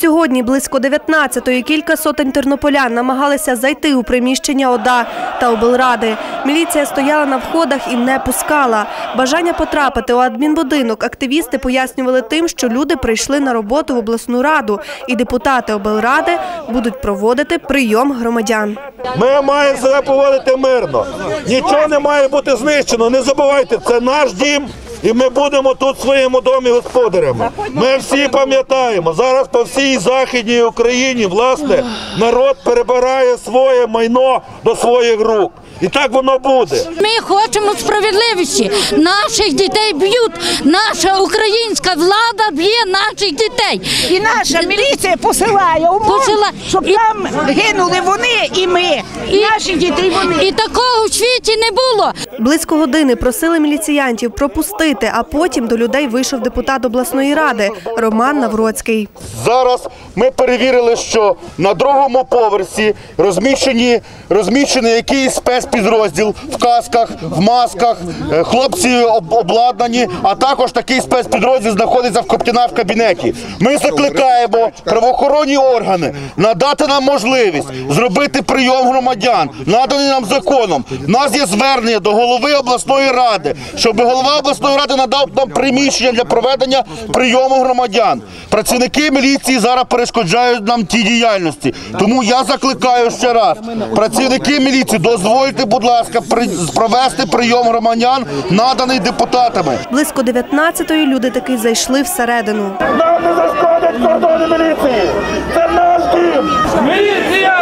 Сьогодні близько 19-ї кілька сотень тернополян намагалися зайти у приміщення ОДА та облради. Міліція стояла на входах і не пускала. Бажання потрапити у адмінбудинок активісти пояснювали тим, що люди прийшли на роботу в обласну раду, і депутати облради будуть проводити прийом громадян. Ми маємо себе поводити мирно. Нічого не має бути знищено. Не забувайте, це наш дім. І ми будемо тут в своєму домі господарями. Ми всі пам'ятаємо, зараз по всій західній Україні власне народ перебирає своє майно до своїх рук. І так воно буде. Ми хочемо справедливості. Наших дітей б'ють. Наша українська влада б'є наших дітей. І наша міліція посилає умов, Посила- щоб і- там гинули вони і ми. І наші діти і вони. І такого в світі не було. Близько години просили міліціянтів пропустити, а потім до людей вийшов депутат обласної ради Роман Навроцький. Зараз ми перевірили, що на другому поверсі розміщені, розміщений якийсь спецпідрозділ в касках, в масках, е, хлопці обладнані, а також такий спецпідрозділ знаходиться в Коптіна в кабінеті. Ми закликаємо правоохоронні органи надати нам можливість зробити прийом громадян, наданий нам законом. У нас є звернення до голови обласної ради, щоб голова обласної ради надав нам приміщення для проведення прийому громадян. Працівники міліції зараз перешкоджають нам тій діяльності. Тому я закликаю ще раз. Працівники міліції, дозвольте, будь ласка, при- провести прийом громадян, наданий депутатами. Близько 19-ї люди таки зайшли всередину. Нам не зашкодять кордони міліції! Це наш дім! Міліція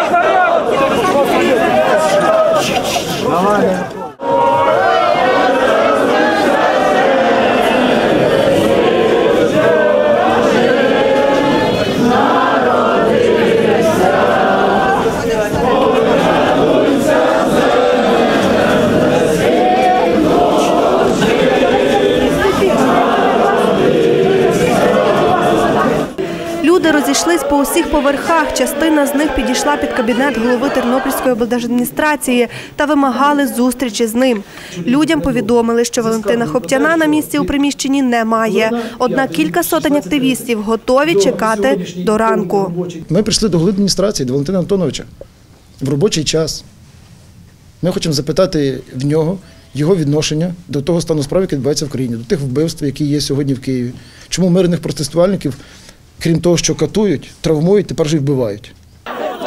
по усіх поверхах. Частина з них підійшла під кабінет голови Тернопільської облдержадміністрації та вимагали зустрічі з ним. Людям повідомили, що Валентина Хоптяна на місці у приміщенні немає. Однак кілька сотень активістів готові чекати до ранку. Ми прийшли до голови адміністрації, до Валентина Антоновича в робочий час. Ми хочемо запитати в нього його відношення до того стану справ, який відбувається в країні, до тих вбивств, які є сьогодні в Києві. Чому мирних протестувальників, крім того, що катують, травмують, тепер же вбивають.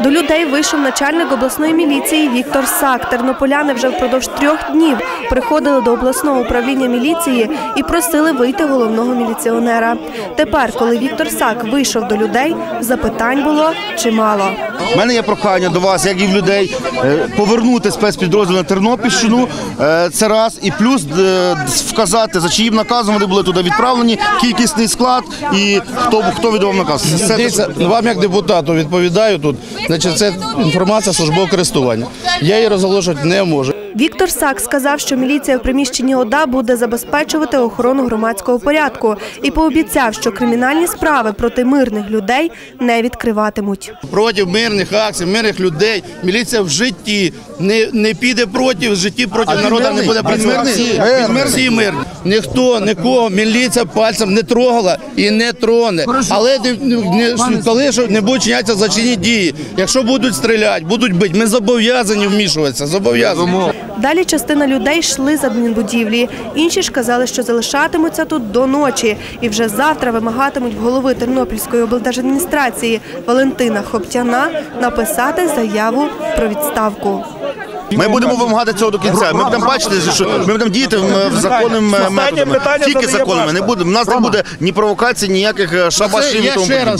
До людей вийшов начальник обласної міліції Віктор Сак. Тернополяни вже впродовж трьох днів приходили до обласного управління міліції і просили вийти головного міліціонера. Тепер, коли Віктор Сак вийшов до людей, запитань було чимало. У мене є прохання до вас, як і в людей, е, повернути спецпідрозділ на Тернопільщину. е, Це раз, і плюс е, вказати, за чиїм наказом вони були туди відправлені, кількісний склад і хто хто віддав наказ. Це- вам як депутату відповідаю тут. Значить, це інформація службового користування. Я її розголошувати не можу. Віктор Сак сказав, що міліція в приміщенні ОДА буде забезпечувати охорону громадського порядку і пообіцяв, що кримінальні справи проти мирних людей не відкриватимуть. Проти мирних акцій, мирних людей. Міліція в житті не, не піде проти, в житті проти народу не буде працювати. Всі, всі мирні. Ніхто, нікого, міліція пальцем не трогала і не троне. Але не, коли що не будуть чинятися злочинні дії. Якщо будуть стріляти, будуть бити, ми зобов'язані вмішуватися. Зобов'язані. Далі частина людей йшли з адмінбудівлі. Інші ж казали, що залишатимуться тут до ночі і вже завтра вимагатимуть в голови Тернопільської облдержадміністрації Валентина Хоптяна написати заяву про відставку. Ми будемо вимагати цього до кінця. Ми будемо бачити, що ми будемо діяти в законними методами. Тільки задає законними. Не буде. У нас не буде ні провокацій, ніяких е, шабашів